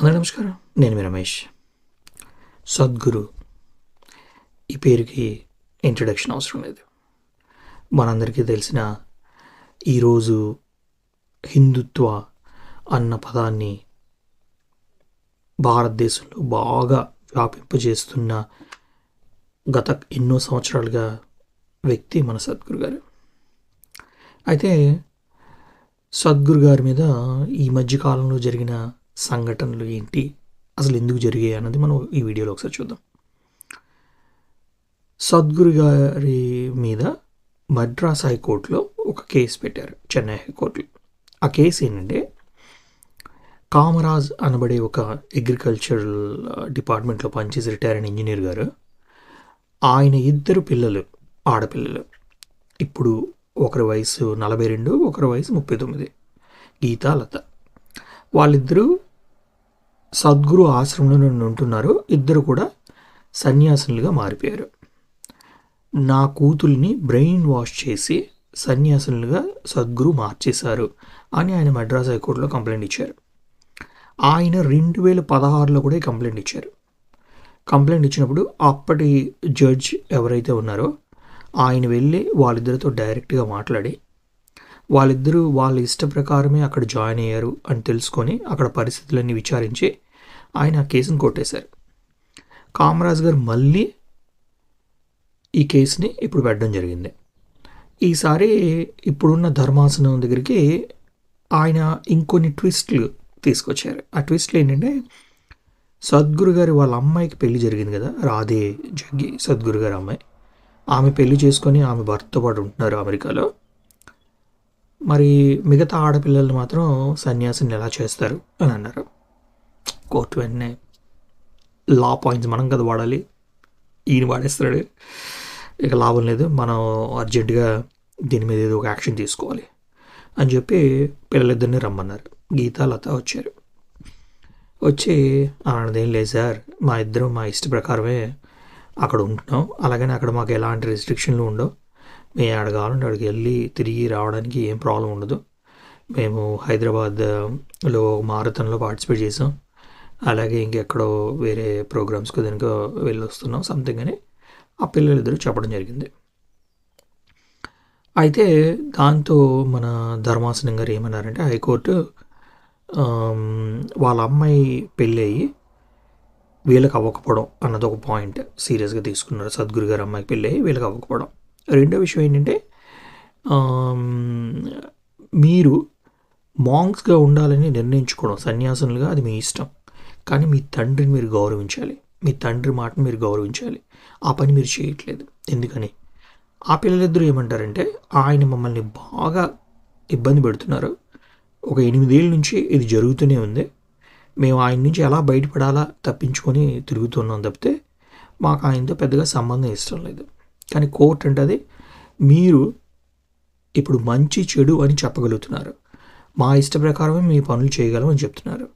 అందరూ నమస్కారం. నేను మీ రమేష్. సద్గురు. ఈ పేరుకి ఇంట్రడక్షన్ అవసరం లేదు. మనందరికీ తెలిసిన ఈరోజు హిందుత్వ అన్న పదాన్ని భారతదేశంలో బాగా వ్యాపింపజేస్తున్న గత ఎన్నో సంవత్సరాలుగా వ్యక్తి మన సద్గురు గారు. అయితే సద్గురు గారి మీద ఈ మధ్యకాలంలో జరిగిన సంఘటనలు ఏంటి? అసలు ఎందుకు జరిగాయి అన్నది మనం ఈ వీడియోలో ఒకసారి చూద్దాం. సద్గురు గారి మీద మద్రాస్ హైకోర్టులో ఒక కేసు పెట్టారు చెన్నై హైకోర్టులో. ఆ కేసు ఏంటంటే కామరాజ్ అనబడే ఒక అగ్రికల్చరల్ డిపార్ట్మెంట్లో పనిచేసి రిటైర్ అయిన ఇంజనీర్ గారు ఆయన ఇద్దరు పిల్లలు ఆడపిల్లలు. ఇప్పుడు ఒకరి వయసు నలభై రెండు ఒకరి వయసు ముప్పై తొమ్మిది. గీత లత. వాళ్ళిద్దరూ సద్గురు ఆశ్రమంలో ఉంటున్నారు. ఇద్దరు కూడా సన్యాసులుగా మారిపోయారు. నా కూతుల్ని బ్రెయిన్ వాష్ చేసి సన్యాసులుగా సద్గురు మార్చేశారు అని ఆయన మద్రాస్ హైకోర్టులో కంప్లైంట్ ఇచ్చారు. ఆయన రెండు వేల పదహారులో కూడా కంప్లైంట్ ఇచ్చారు. కంప్లైంట్ ఇచ్చినప్పుడు అప్పటి జడ్జ్ ఎవరైతే ఉన్నారో ఆయన వెళ్ళి వాళ్ళిద్దరితో డైరెక్ట్గా మాట్లాడి వాళ్ళిద్దరూ వాళ్ళ ఇష్ట ప్రకారమే అక్కడ జాయిన్ అయ్యారు అని తెలుసుకొని అక్కడ పరిస్థితులన్నీ విచారించి ఆయన ఆ కేసును కొట్టేశారు. కామరాజ్ గారు మళ్ళీ ఈ కేసుని ఇప్పుడు పెట్టడం జరిగింది. ఈసారి ఇప్పుడున్న ధర్మాసనం దగ్గరికి ఆయన ఇంకొన్ని ట్విస్ట్లు తీసుకొచ్చారు. ఆ ట్విస్ట్లు ఏంటంటే సద్గురు గారి వాళ్ళ అమ్మాయికి పెళ్ళి జరిగింది కదా రాధే జగ్గి సద్గురు గారి అమ్మాయి. ఆమె పెళ్ళి చేసుకొని ఆమె భర్తతో పాటు ఉంటున్నారు అమెరికాలో. మరి మిగతా ఆడపిల్లలు మాత్రం సన్యాసిని ఎలా చేస్తారు అని అన్నారు. కోర్టు వెంటనే లా పాయింట్స్ మనం కదా వాడాలి. ఈయన వాడేస్తాడు. ఇక లాభం లేదు. మనం అర్జెంటుగా దీని మీద ఏదో ఒక యాక్షన్ తీసుకోవాలి అని చెప్పి పిల్లలిద్దరిని రమ్మన్నారు. గీత లత వచ్చారు. వచ్చి అన్నదేం లేదు సార్. మా ఇద్దరం మా ఇష్ట ప్రకారమే అక్కడ ఉంటున్నాం. అలాగని అక్కడ మాకు ఎలాంటి రెస్ట్రిక్షన్లు ఉండవు. మేము ఆడ కావాలంటే అక్కడికి వెళ్ళి తిరిగి రావడానికి ఏం ప్రాబ్లం ఉండదు. మేము హైదరాబాద్లో మారథన్లో పార్టిసిపేట్ చేసాం. అలాగే ఇంకెక్కడో వేరే ప్రోగ్రామ్స్కి దానికో వెళ్ళి వస్తున్నాం సంథింగ్ అని. ఆ పిల్లలిద్దరూ చెప్పడం జరిగింది. అయితే దాంతో మన ధర్మాసనం గారు ఏమన్నారంటే హైకోర్టు వాళ్ళ అమ్మాయి పెళ్ళి అయ్యి వీళ్ళకి అవ్వకపోవడం అన్నది ఒక పాయింట్ సీరియస్గా తీసుకున్నారు. సద్గురు గారు అమ్మాయికి పెళ్ళి అయ్యి వీళ్ళకి అవ్వకపోవడం. రెండో విషయం ఏంటంటే మీరు మాంగ్స్గా ఉండాలని నిర్ణయించుకోవడం సన్యాసులుగా అది మీ ఇష్టం. కానీ మీ తండ్రిని మీరు గౌరవించాలి. మీ తండ్రి మాటను మీరు గౌరవించాలి. ఆ పని మీరు చేయట్లేదు. ఎందుకని? ఆ పిల్లలిద్దరూ ఏమంటారంటే ఆయన మమ్మల్ని బాగా ఇబ్బంది పెడుతున్నారు. ఒక ఎనిమిదేళ్ళ నుంచి ఇది జరుగుతూనే ఉంది. మేము ఆయన నుంచి ఎలా బయటపడాలా తప్పించుకొని తిరుగుతున్నాం తప్పితే మాకు ఆయనతో పెద్దగా సంబంధం ఇష్టం లేదు. కానీ కోర్ట్ అంటే అది మీరు ఇప్పుడు మంచి చెడు అని చెప్పగలుగుతున్నారు. మా ఇష్ట ప్రకారమే మీ పనులు చేయగలం అని చెప్తున్నారు.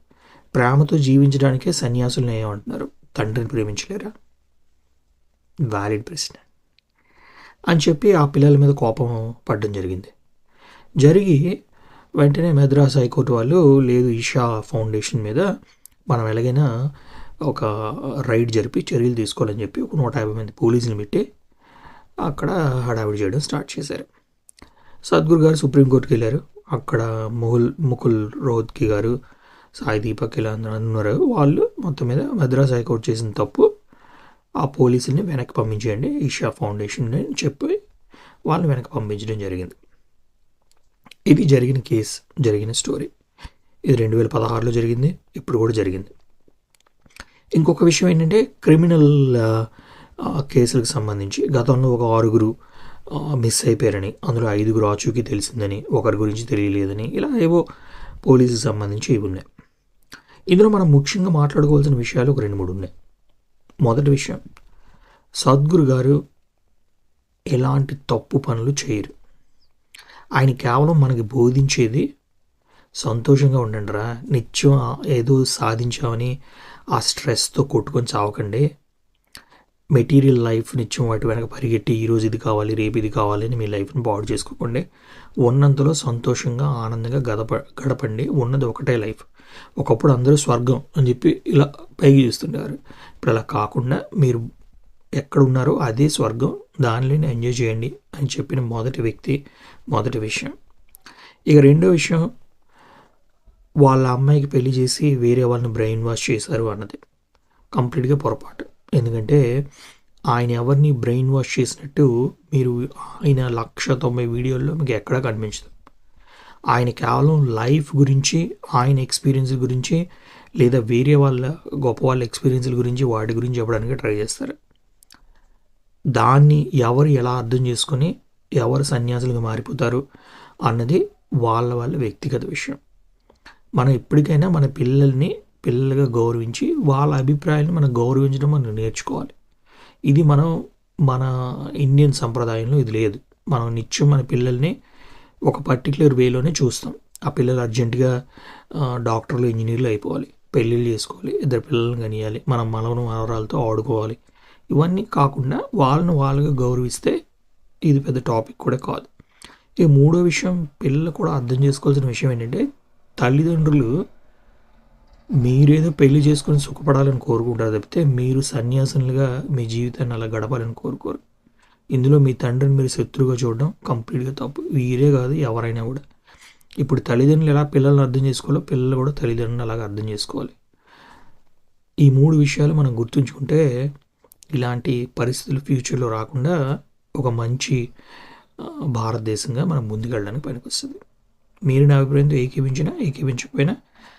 ప్రేమతో జీవించడానికే సన్యాసులు ఏమంటున్నారు తండ్రిని ప్రేమించలేరా? వ్యాలిడ్ ప్రశ్న. అని చెప్పి ఆ పిల్లల మీద కోపం పడడం జరిగింది. జరిగి వెంటనే మద్రాస్ హైకోర్టు వాళ్ళు లేదు ఈషా ఫౌండేషన్ మీద మనం ఎలాగైనా ఒక రైడ్ జరిపి చర్యలు తీసుకోవాలని చెప్పి ఒక నూట యాభై మంది పోలీసులు పెట్టి అక్కడ హడావిడి చేయడం స్టార్ట్ చేశారు. సద్గురు గారు సుప్రీంకోర్టుకి వెళ్ళారు. అక్కడ ముహుల్ ముకుల్ రోహత్కి గారు సాయి దీపక్ ఇలా ఉన్నారు. వాళ్ళు మొత్తం మీద మద్రాస్ హైకోర్టు చేసిన తప్పు ఆ పోలీసుల్ని వెనక్కి పంపించేయండి. ఈషా ఫౌండేషన్ని చెప్పి వాళ్ళని వెనక్కి పంపించడం జరిగింది. ఇది జరిగిన కేసు జరిగిన స్టోరీ. ఇది రెండు వేల పదహారులో జరిగింది. ఇప్పుడు కూడా జరిగింది. ఇంకొక విషయం ఏంటంటే క్రిమినల్ కేసులకు సంబంధించి గతంలో ఒక ఆరుగురు మిస్ అయిపోయారని అందులో ఐదుగురు ఆచూకీ తెలిసిందని ఒకరి గురించి తెలియలేదని ఇలా ఏవో పోలీసుకి సంబంధించి ఇవి ఉన్నాయి. ఇందులో మనం ముఖ్యంగా మాట్లాడుకోవాల్సిన విషయాలు ఒక రెండు మూడు ఉన్నాయి. మొదటి విషయం సద్గురు గారు ఎలాంటి తప్పు పనులు చేయరు. ఆయన కేవలం మనకి బోధించేది సంతోషంగా ఉండండిరా నిత్యం ఏదో సాధించామని ఆ స్ట్రెస్తో కొట్టుకొని చావకండి మెటీరియల్ లైఫ్ నిత్యం వాటి వెనక పరిగెట్టి ఈరోజు ఇది కావాలి రేపు ఇది కావాలి అని మీ లైఫ్ని పాడు చేసుకోకండి. ఉన్నంతలో సంతోషంగా ఆనందంగా గడప గడపండి. ఉన్నది ఒకటే లైఫ్. ఒకప్పుడు అందరూ స్వర్గం అని చెప్పి ఇలా పైకి చూస్తుండేవారు. ఇప్పుడు అలా కాకుండా మీరు ఎక్కడ ఉన్నారో అదే స్వర్గం. దానిలోనే ఎంజాయ్ చేయండి అని చెప్పిన మొదటి వ్యక్తి మొదటి విషయం. ఇక రెండో విషయం వాళ్ళ అమ్మాయికి పెళ్ళి చేసి వేరే వాళ్ళని బ్రెయిన్ వాష్ చేశారు అన్నది. కంప్లీట్గా పొరపాటు. ఎందుకంటే ఆయన ఎవరిని బ్రెయిన్ వాష్ చేసినట్టు మీరు ఆయన లక్ష తొంభై వీడియోల్లో మీకు ఎక్కడా కనిపించదు. ఆయన కేవలం లైఫ్ గురించి ఆయన ఎక్స్పీరియన్స్ గురించి లేదా వేరే వాళ్ళ గొప్ప వాళ్ళ ఎక్స్పీరియన్స్ల గురించి వాటి గురించి చెప్పడానికి ట్రై చేస్తారు. దాన్ని ఎవరు ఎలా అర్థం చేసుకొని ఎవరు సన్యాసులుగా మారిపోతారు అన్నది వాళ్ళ వాళ్ళ వ్యక్తిగత విషయం. మనం ఎప్పటికైనా మన పిల్లల్ని పిల్లలుగా గౌరవించి వాళ్ళ అభిప్రాయాన్ని మనం గౌరవించడం మనం నేర్చుకోవాలి. ఇది మనం మన ఇండియన్ సంప్రదాయంలో ఇది లేదు. మనం నిత్యం మన పిల్లల్ని ఒక పర్టికులర్ వేలోనే చూస్తాం. ఆ పిల్లలు అర్జెంటుగా డాక్టర్లు ఇంజనీర్లు అయిపోవాలి. పెళ్ళిళ్ళు చేసుకోవాలి. ఇద్దరు పిల్లల్ని కనియాలి. మనం మనవను మనవరాలతో ఆడుకోవాలి. ఇవన్నీ కాకుండా వాళ్ళను వాళ్ళుగా గౌరవిస్తే ఇది పెద్ద టాపిక్ కూడా కాదు. ఈ మూడో విషయం పిల్లలు కూడా అర్థం చేసుకోవాల్సిన విషయం ఏంటంటే తల్లిదండ్రులు మీరేదో పెళ్ళి చేసుకొని సుఖపడాలని కోరుకుంటారు తప్పితే మీరు సన్యాసులుగా మీ జీవితాన్ని అలా గడపాలని కోరుకోరు. ఇందులో మీ తండ్రిని మీరు శత్రువుగా చూడడం కంప్లీట్గా తప్పు. వీరే కాదు ఎవరైనా కూడా. ఇప్పుడు తల్లిదండ్రులు ఎలా పిల్లల్ని అర్థం చేసుకోవాలో పిల్లలు కూడా తల్లిదండ్రులను అలాగ అర్థం చేసుకోవాలి. ఈ మూడు విషయాలు మనం గుర్తుంచుకుంటే ఇలాంటి పరిస్థితులు ఫ్యూచర్లో రాకుండా ఒక మంచి భారతదేశంగా మనం ముందుకెళ్ళడానికి పనికొస్తుంది. మీరు నా అభిప్రాయంతో ఏకీపించినా ఏకీపించకపోయినా